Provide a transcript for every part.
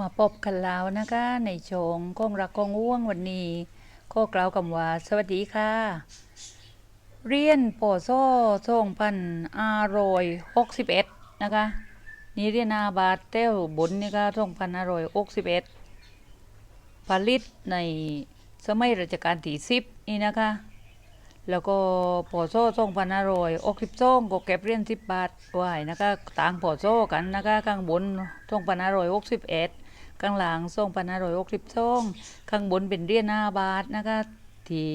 มาพบกันแล้วนะคะ ในชงกงรักกงอ้วงวันนี้ก็กล่าวคำว่า สวัสดีค่ะ เรียนปอโซ่ส่งพันอารอยหกสิบเอ็ดนะคะ นี่เรียนอาบาทเต้บุญนี่ก็ส่งพันอารอยหกสิบเอ็ดผลิตในสมัยรัชกาลที่สิบนี่นะคะ แล้วก็ปอโซ่ส่งพันอร่อยอกสิบซ่งก็เก็บเรียญสิบบาทไว้นะคะ ต่างปอโซ่กันนะคะ ข้างบนส่งพันอร่อยอกสิบเอ็ด ข้างหลังส่งพันอร่อยอกสิบซ่งข้างบนเป็นเรียญห้าบาทนะคะที่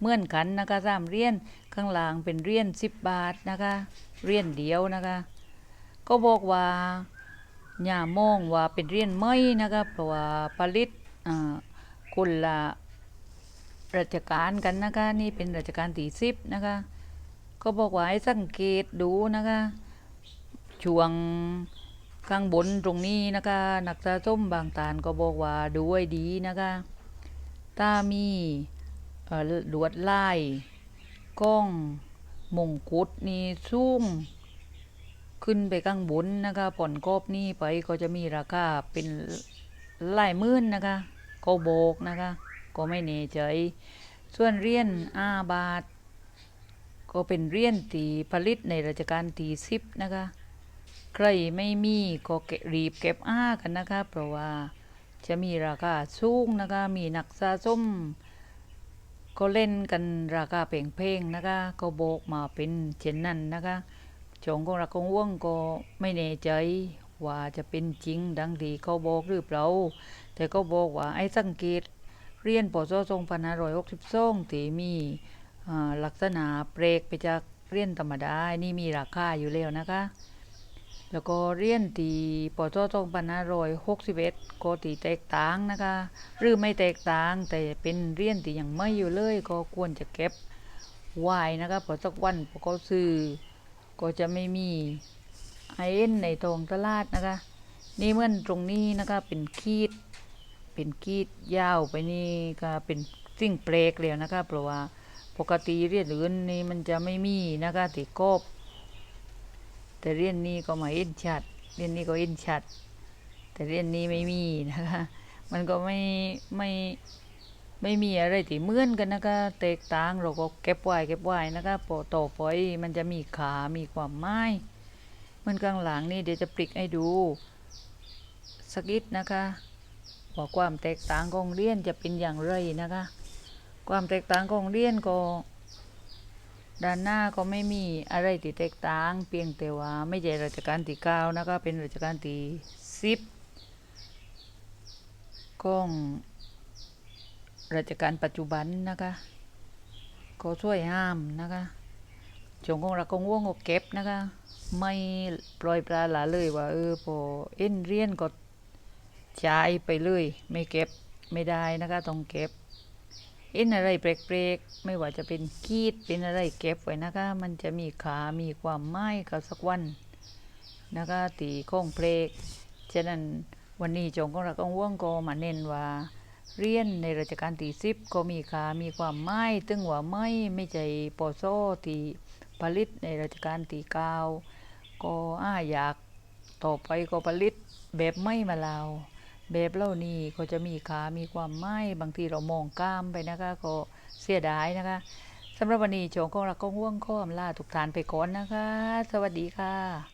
เมื่อนกันนะคะสามเรียญข้างหลังเป็นเรียญสิบบาทนะคะเรียญเดียวนะคะ ก็บอกว่าอย่ามองว่าเป็นเรียญไม่นะคะเพราะว่าผลิตอ่าคนละราชการกันนะคะนี่เป็นราชการที่สิบนะคะก็บอกว่าให้สังเกตดูนะคะช่วง ข้างบนตรงนี้นะคะนักสะสมบางตานก็บอกว่าดูให้ดีนะคะถ้ามีเอ่อลวดลายกล้องมงกุฎนี่สูงขึ้นไปข้างบนนะคะผ่อนกอบนี่ไปก็จะมีราคาเป็นหลายหมื่นนะคะก็โบกนะคะ ก็ไม่แน่ใจส่วนเรียญอาบาท ก็เป็นเรียญตีผลิตในรัชกาลที่สิบนะคะ ใครไม่มีก็เก็บรีบเก็บอ้ากันนะคะเพราะว่าจะมีราคาสูงนะคะมีนักสะสมก็เล่นกันราคาเพลงๆนะคะก็โบกมาเป็นเช่นนั้นนะคะชงของรักของว่วงก็ไม่แน่ใจว่าจะเป็นจริงดังที่เขาบอกหรือเปล่าแต่ก็บอกว่าไอ้สังเกตเรียนปศทรงพันห้าร้อยหกสิบสองที่มีลักษณะเปรกไปจากเรียนธรรมดา นี่มีราคาอยู่แล้วนะคะ แล้วก็เรียนตีปศทรงพันห้ารอยหกสิบเอ็ดก็ตีแตกต่างนะคะ หรือไม่แตกต่างแต่เป็นเรียนที่ยังไม่อยู่เลย ก็ควรจะเก็บไว้นะคะพราะสักวันพอเขาซื้อก็จะไม่มีไอเอ็นในตรงตลาดนะคะ นี่เมื่อนตรงนี้นะคะเป็นขีด เป็นกีดยาวไปนี่ก็เป็นสิ่งเปลกเลยนะคะเพราะว่าปกติเรียนอื่นนี่มันจะไม่มีนะคะติกบ แต่เรียนนี้ก็มาเอ็นชัดเรียนนี้ก็เอ็นชัด แต่เรียนนี้ไม่มีนะคะ มันก็ไม่ไม่ไม่มีอะไรที่เหมือนกันนะคะแตกต่างเราก็เก็บไว้เก็บไว้นะคะพอต่อไปมันจะมีขา มีความหมายเหมันข้างหลังนี่เดี๋ยวจะปลิกให้ดูสักนิดนะคะว่าความแตกต่างของเรียนจะเป็นอย่างไรนะคะ ความแตกต่างของเรียนก็ ด้านหน้าก็ไม่มีอะไรที่แตกต่าง เพียงแต่ว่าไม่ใช่รัชกาลที่เก้านะคะเป็นรัชกาลที่สิบของรัชกาลปัจจุบันนะคะก็ช่วยห้ามนะคะจงของรักของว่วงก็เก็บนะคะ ไม่ปล่อยปลาหละเลยว่าเออพอเอ็นเรียนก็ใช้ไปเลย ไม่เก็บไม่ได้นะคะต้องเก็บ เอ็นอะไรเปรกๆ ไม่ว่าจะเป็นกีดเป็นอะไรเก็บไว้นะคะ มันจะมีขา มีความหมายกับสักวันนะคะตีข้งเพลก ฉะนั้นวันนี้จงของเราก็ว่วงก็มาเน้นว่า เรียนในราชการที่สิบก็มีขา มีความหมายตึงว่าไม่ไม่ใจปอโซที่ผลิตในราชการที่เก้าก็อ้าอยากต่อไปก็ผลิตแบบไม่มาลาว แบบเล่านี้ก็จะมีขามีความไหมบางทีเรามองข้ามไปนะคะก็เสียดายนะคะสำหรับวันนี้โจงของเราก็ห่วงข้อมลาทุกทานไปก่อนนะคะ สวัสดีค่ะ